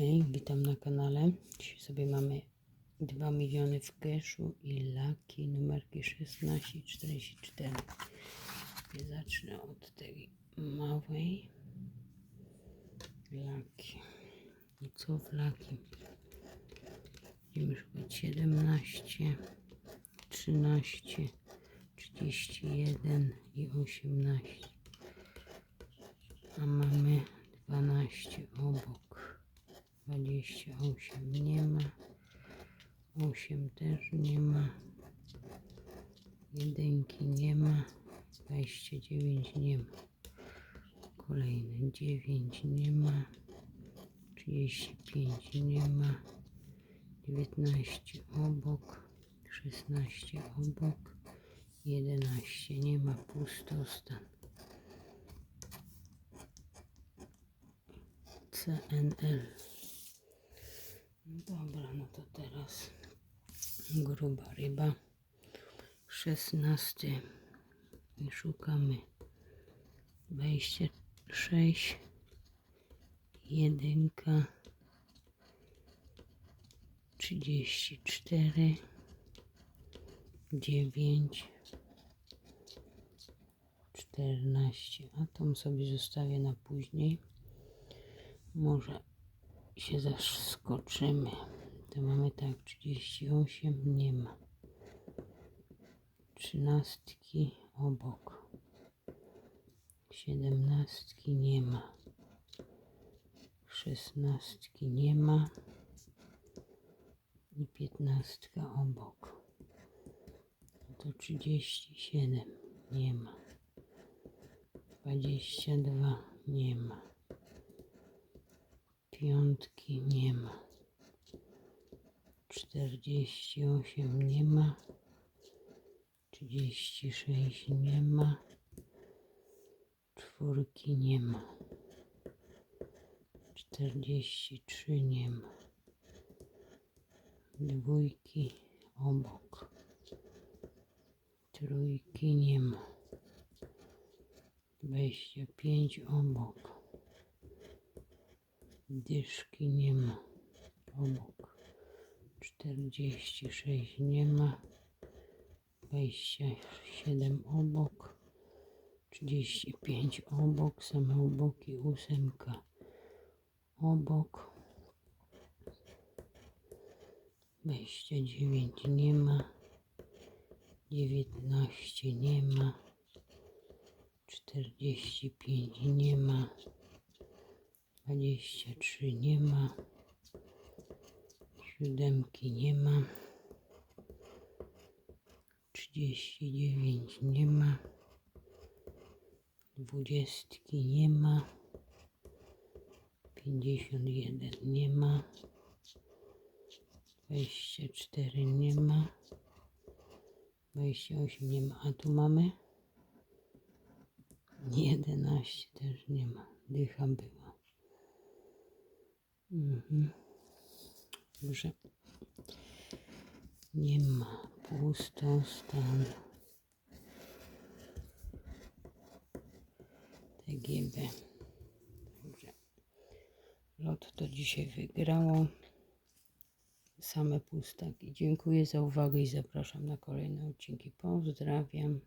Hej, witam na kanale. Dzisiaj sobie mamy 2 miliony w keszu i laki numerki 16 i 44. Ja zacznę od tej małej laki. I co w laki? Będziemy szukać 17, 13, 31 i 18. A mamy 12 obok. 28 nie ma. 8 też nie ma. Jedynki nie ma. 29 nie ma. Kolejny 9 nie ma. 35 nie ma. 19 obok. 16 obok. 11 nie ma. Pustostan. CNL. Dobra, no to teraz gruba ryba. 16 i szukamy. 26 jedynka. 34 9 14 a tą sobie zostawię na później. Może się zaskoczymy. To mamy tak, 38 nie ma. Trzynastki obok. Siedemnastki nie ma. Szesnastki nie ma. I piętnastka obok. To 37 nie ma. 22 nie ma. Piątki nie ma. 48 nie ma. 36 nie ma. Czwórki nie ma. 43 nie ma. Dwójki obok. Trójki nie ma. 25 obok. Dyszki nie ma. Obok. 46 nie ma. 27 obok. 35 obok. Same oboki. Ósemka obok. 29 nie ma. 19 nie ma. 45 nie ma. 23 nie ma. Siódemki nie ma. 39 nie ma. Dwudziestki nie ma. 51 nie ma. 24 nie ma. 28 nie ma. A tu mamy 11 też nie ma. Dycha była. Mhm. Dobrze. Nie ma. Pusto stan. TGB. Dobrze. Lot to dzisiaj wygrało. Same pustaki. Dziękuję za uwagę i zapraszam na kolejne odcinki. Pozdrawiam.